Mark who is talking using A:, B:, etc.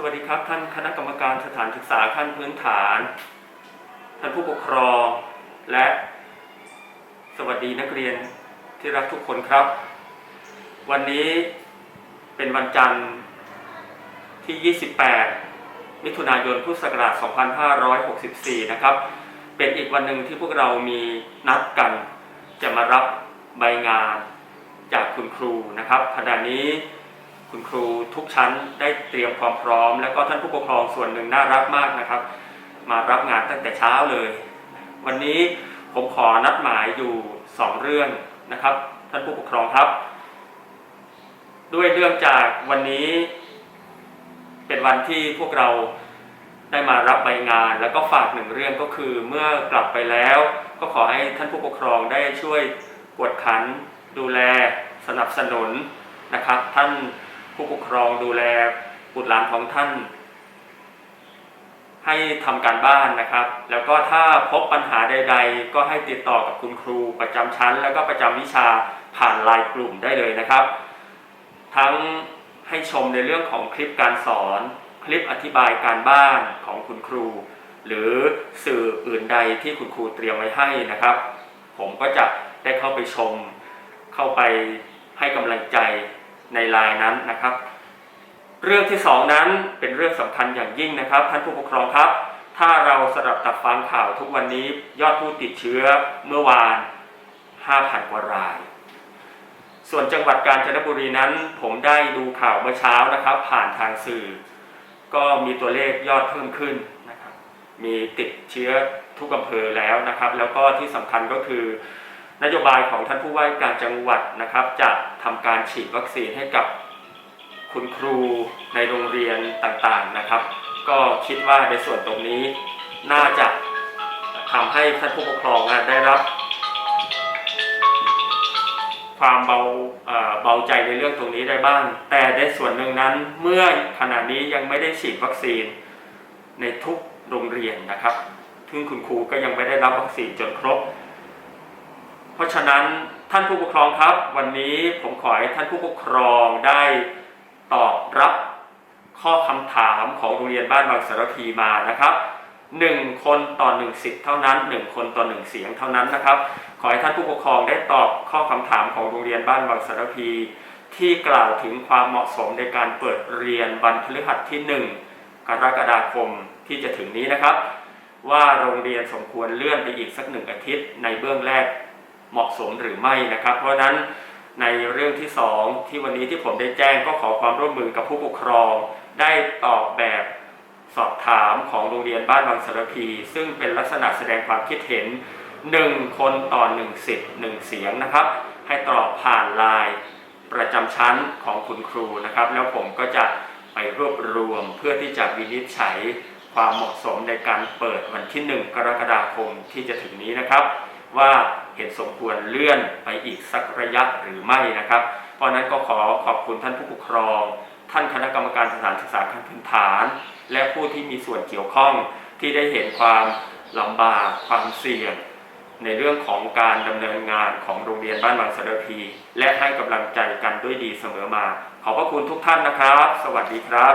A: สวัสดีครับ ท่านคณะกรรมการสถานศึกษาขั้นพื้นฐาน ท่านผู้ปกครอง และสวัสดีนักเรียนที่รักทุกคนครับ วันนี้เป็นวันจันทร์ที่ 28 มิถุนายนพุทธศักราช 2564 นะครับ เป็นอีกวันหนึ่งที่พวกเรามีนัดกัน จะมารับใบงานจากคุณครูนะครับขณะนี้ คุณครูทุกชั้นได้เตรียมความพร้อม แล้วก็ท่านผู้ปกครองส่วนหนึ่งน่ารักมากนะครับ มารับงานตั้งแต่เช้าเลย วันนี้ผมขอนัดหมายอยู่สองเรื่องนะครับ ท่านผู้ปกครองครับ ด้วยเรื่องจากวันนี้ เป็นวันที่พวกเราได้มารับใบงาน แล้วก็ฝากหนึ่งเรื่องก็คือเมื่อกลับไปแล้ว ก็ขอให้ท่านผู้ปกครองได้ช่วยกวดขันดูแลสนับสนุนนะครับ ท่าน ผู้ปกครองดูแลบุตรหลานของท่าน ให้ทำการบ้านนะครับ แล้วก็ถ้าพบปัญหาใด ๆ ก็ให้ติดต่อกับคุณครูประจำชั้น แล้วก็ประจำวิชาผ่านไลน์กลุ่มได้เลยนะครับ ทั้งให้ชมในเรื่องของคลิปการสอน คลิปอธิบายการบ้านของคุณครู หรือสื่ออื่นใดที่คุณครูเตรียมไว้ให้นะครับ ผมก็จะได้เข้าไปชม เข้าไปให้กำลังใจ ในลน์นั้นนะครับ เรื่องที่สองนั้นเป็นเรื่องสำคัญอย่างยิ่งนะครับ ท่านผู้ปกครองครับ ถ้าเราสดับตับฟังข่าวทุกวันนี้ยอดผู้ติดเชื้อเมื่อวาน 5,000 กว่าราย ส่วนจังหวัดกาญจนบุรีนั้น ผมได้ดูข่าวเมื่อเช้านะครับ ผ่านทางสื่อ ก็มีตัวเลขยอดเพิ่มขึ้นนะครับ มีติดเชื้อทุกอำเภอแล้วนะครับ แล้วก็ที่สำคัญก็คือ นโยบายของท่านผู้ว่าการจังหวัดนะครับ จะทำการฉีดวัคซีนให้กับคุณครูในโรงเรียนต่างๆนะครับ ก็คิดว่าในส่วนตรงนี้น่าจะทำให้ท่านผู้ปกครองได้รับ ความเบาเบาใจในเรื่องตรงนี้ได้บ้าง แต่ในส่วนหนึ่งนั้นเมื่อขณะนี้ยังไม่ได้ฉีดวัคซีนในทุกโรงเรียนนะครับซึ่งคุณครูก็ยังไม่ได้รับวัคซีนจนครบ เพราะฉะนั้นท่านผู้ปกครองครับ วันนี้ผมขอให้ท่านผู้ปกครองได้ตอบรับข้อคำถามของโรงเรียนบ้านบางสารพีมานะครับหนึ่งคนต่อหนึ่งสิทธิ์เท่านั้นหนึ่งคนต่อหนึ่งเสียงเท่านั้นนะครับ ขอให้ท่านผู้ปกครองได้ตอบข้อคำถามของโรงเรียนบ้านบางสารพี ที่กล่าวถึงความเหมาะสมในการเปิดเรียนวันพฤหัสที่1กรกฎาคมที่จะถึงนี้นะครับ ว่าโรงเรียนสมควรเลื่อนไปอีกสักหนึ่งอาทิตย์ในเบื้องแรก เหมาะสมหรือไม่นะครับ เพราะนั้นในเรื่องที่สองที่วันนี้ที่ผมได้แจ้งก็ขอความร่วมมือกับผู้ปกครอง ได้ตอบแบบสอบถามของโรงเรียนบ้านบางสารพี ซึ่งเป็นลักษณะแสดงความคิดเห็น 1 คนต่อ1สิทธิ์1เสียงนะครับ ให้ตอบผ่านไลน์ประจำชั้นของคุณครูนะครับ แล้วผมก็จะไปรวบรวมเพื่อที่จะวินิจฉัยความเหมาะสมในการเปิดวันที่ 1 กรกฎาคมที่จะถึงนี้นะครับ ว่าเห็นสมควรเลื่อนไปอีกสักระยะหรือไม่นะครับ เพราะฉะนั้นก็ขอขอบคุณท่านผู้ปกครอง ท่านคณะกรรมการสถานศึกษาขั้นพื้นฐาน และผู้ที่มีส่วนเกี่ยวข้องที่ได้เห็นความลำบากความเสี่ยง ในเรื่องของการดำเนินงานของโรงเรียนบ้านบางสะเดพี และให้กำลังใจกันด้วยดีเสมอมา ขอบพระคุณทุกท่านนะครับ สวัสดีครับ